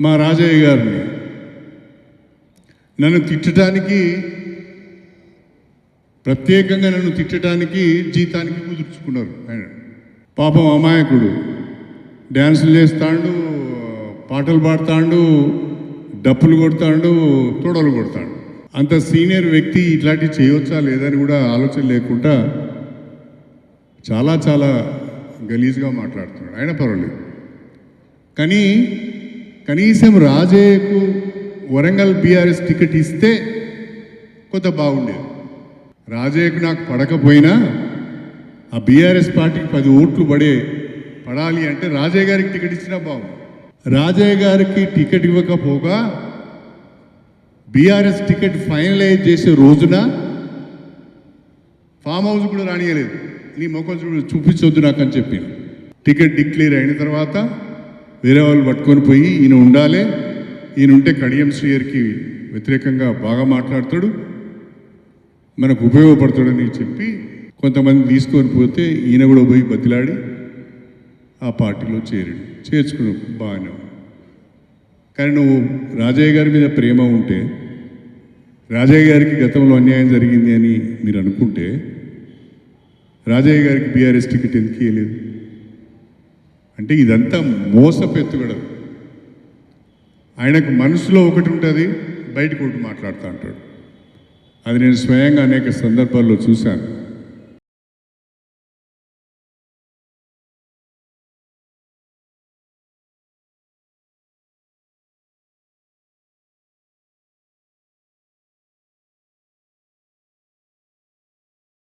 మా రాజయ్య గారిని. నన్ను తిట్టడానికి ప్రత్యేకంగా నన్ను తిట్టడానికి జీతానికి కుదుర్చుకున్నారు ఆయన. పాపం అమాయకుడు. డ్యాన్సులు చేస్తాడు పాటలు పాడతాడు డప్పులు కొడతాడు తోడలు కొడతాడు. అంత సీనియర్ వ్యక్తి ఇట్లాంటివి చేయవచ్చా లేదని కూడా ఆలోచన లేకుండా చాలా చాలా గలీజ్గా మాట్లాడుతున్నాడు. ఆయన పర్వాలేదు. కానీ కనీసం రాజయ్యకు వరంగల్ బీఆర్ఎస్ టికెట్ ఇస్తే కొంత బాగుండేది. రాజయ్యకు నాకు పడకపోయినా ఆ బీఆర్ఎస్ పార్టీకి పది ఓట్లు పడే పడాలి అంటే రాజయ్య గారికి టికెట్ ఇచ్చినా బాగుంది రాజయ్య గారికి టికెట్ ఇవ్వకపోగా బీఆర్ఎస్ టికెట్ ఫైనలైజ్ చేసే రోజున ఫామ్ హౌస్ కూడా రానియలేదు. నీ మొక్క చూపించొద్దు నాకు అని చెప్పాను. టికెట్ డిక్లేర్ అయిన తర్వాత వేరే వాళ్ళు పట్టుకొని పోయి ఈయన ఉండాలి. ఈయన ఉంటే కడియం శ్రీయర్కి వ్యతిరేకంగా బాగా మాట్లాడతాడు. మనకు ఉపయోగపడతాడని చెప్పి కొంతమంది తీసుకొని పోతే ఈయన కూడా పోయి బతిలాడి ఆ పార్టీలో చేరాడు. చేర్చుకున్నావు బాగానే కానీ నువ్వు రాజయ్య గారి మీద ప్రేమ ఉంటే రాజయ్య గారికి గతంలో అన్యాయం జరిగింది అని మీరు అనుకుంటే రాజయ్య గారికి బీఆర్ఎస్ టికెట్ ఎందుకు ఇవ్వలేదు అంటే ఇదంతా మోసపెత్తుగడ ఆయనకు మనసులో ఒకటి ఉంటుంది బయటకు ఒకటి మాట్లాడుతూ అంటాడు. అది నేను స్వయంగా అనేక సందర్భాల్లో చూశాను.